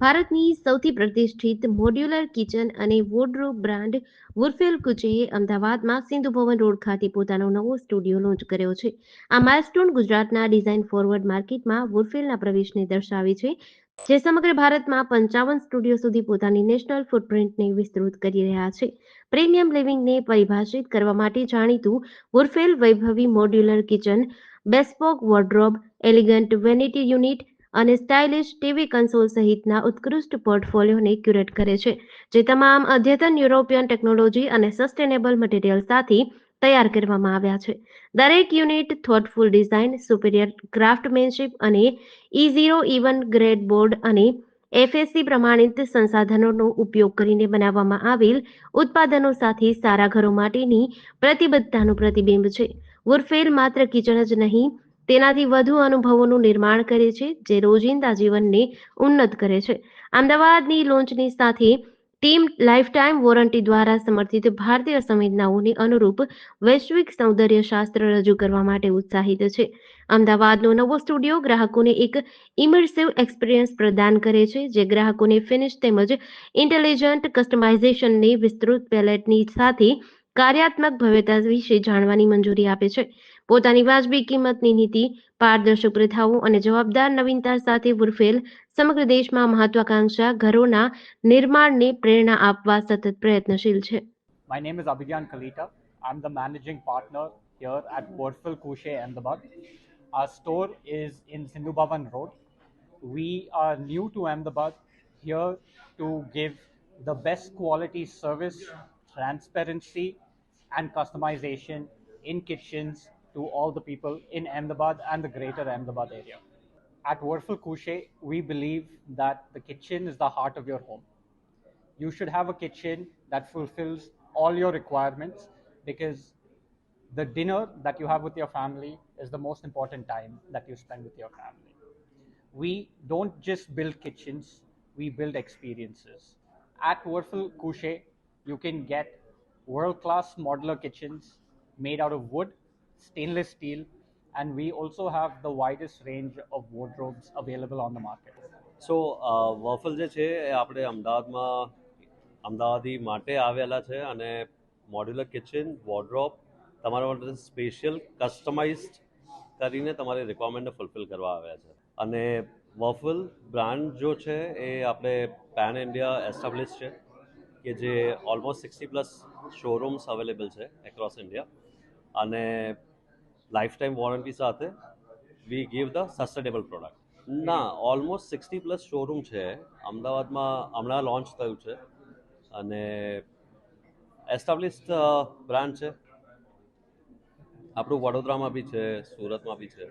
ભારતની સૌથી પ્રતિષ્ઠિત મોડ્યુલર કિચન અને વોર્ડરોબ બ્રાન્ડ વુરફેલ કુચેએ અમદાવાદમાં સિંધુ ભવન રોડ ખાતે પોતાનો નવો સ્ટુડિયો લોન્ચ કર્યો છે. આ માઇલસ્ટોન ગુજરાતના ડિઝાઇન ફોરવર્ડ માર્કેટમાં વુરફેલના પ્રવેશને દર્શાવે છે, જે સમગ્ર ભારતમાં પંચાવન સ્ટુડિયો સુધી પોતાની નેશનલ ફૂટપ્રિન્ટને વિસ્તૃત કરી રહ્યા છે. પ્રીમિયમ લિવિંગને પરિભાષિત કરવા માટે જાણીતું વુરફેલ વૈભવી modular kitchen bespoke wardrobe elegant vanity unit અને સ્ટાઇલિશ ટીવી કન્સોલ સહિતના ઉત્કૃષ્ટ પોર્ટફોલિયોને ક્યુરેટ કરે છે, જે તમામ અદ્યતન યુરોપિયન ટેકનોલોજી અને સસ્ટેનેબલ મટીરિયલ સાથે તૈયાર કરવામાં આવ્યા છે. દરેક unit thoughtful design, superior craftsmanship અને E zero even grade board અને એફએસસી પ્રમાણિત સંસાધનોનો ઉપયોગ કરીને બનાવવામાં આવેલ ઉત્પાદનો સાથે સારા ઘરો માટેની પ્રતિબદ્ધતાનું પ્રતિબિંબ છે. વુરફેલ માત્ર કિચન જ નહીં તેનાથી વધુ અનુભવોનું નિર્માણ કરે છે, જે રોજિંદા જીવનને ઉન્નત કરે છે. અમદાવાદની લોન્ચની સાથે ટીમ લાઇફટાઇમ વોરંટી દ્વારા સમર્થિત ભારતીય સંવેદનાઓને અનુરૂપ વૈશ્વિક સૌંદર્ય શાસ્ત્ર રજૂ કરવા માટે ઉત્સાહિત છે. અમદાવાદનો નવો સ્ટુડિયો ગ્રાહકોને એક ઇમર્સિવ એક્સપિરિયન્સ પ્રદાન કરે છે, જે ગ્રાહકોને ફિનિશ તેમજ ઇન્ટેલિજન્ટ કસ્ટમાઇઝેશનની વિસ્તૃત પેલેટની સાથે કાર્યાત્મક ભવ્યતા વિશે જાણવાની મંજૂરી આપે છે પોતાની વાજબી કિંમતની નીતિ પારદર્શક પ્રથાઓ અને જવાબદાર નવીનતા સાથે વુરફેલ સમગ્ર દેશમાં મહત્વાકાંક્ષા ઘરોના નિર્માણને પ્રેરણા આપવા સતત પ્રયત્નશીલ છે My name is Abhigyan Kalita. I'm the managing partner here at Warfel Kushe Ahmedabad. Our store is in Sindhu Bhavan Road. We are new to Ahmedabad here to give the best quality service, transparency, and customization in kitchens to all the people in Ahmedabad and the greater Ahmedabad area. At Warfel Kushe, we believe that the kitchen is the heart of your home you should have a kitchen that fulfills all your requirements because the dinner that you have with your family is the most important time that you spend with your family. We don't just build kitchens, we build experiences. At Warfel Kushe, you can get world class modular kitchens made out of wood, stainless steel, and we also have the widest range of wardrobes available on the market. So waffle જે છે એ આપણે અમદાવાદમાં અમદાવાદી માટે આવેલા છે અને modular kitchen wardrobe તમારા માટે સ્પેશિયલ કસ્ટમાઇઝડ કરીને તમારી રિક્વાયરમેન્ટને ફૂલફિલ કરવા આવ્યા છે અને વોફલ બ્રાન્ડ જો છે એ આપણે પેન ઇન્ડિયા એસ્ટાબ્લિશ છે કે જે almost sixty plus showrooms available છે એક્રોસ ઇન્ડિયા અને લાઈફ ટાઈમ વોરંટી સાથે we give the sustainable product ના ઓલમોસ્ટ સિક્સટી પ્લસ શોરૂમ છે. અમદાવાદમાં હમણાં લોન્ચ થયું છે. અને એસ્ટાબ્લિશ્ડ બ્રાન્ડ છે. આપણું વડોદરામાં બી છે, સુરતમાં બી છે.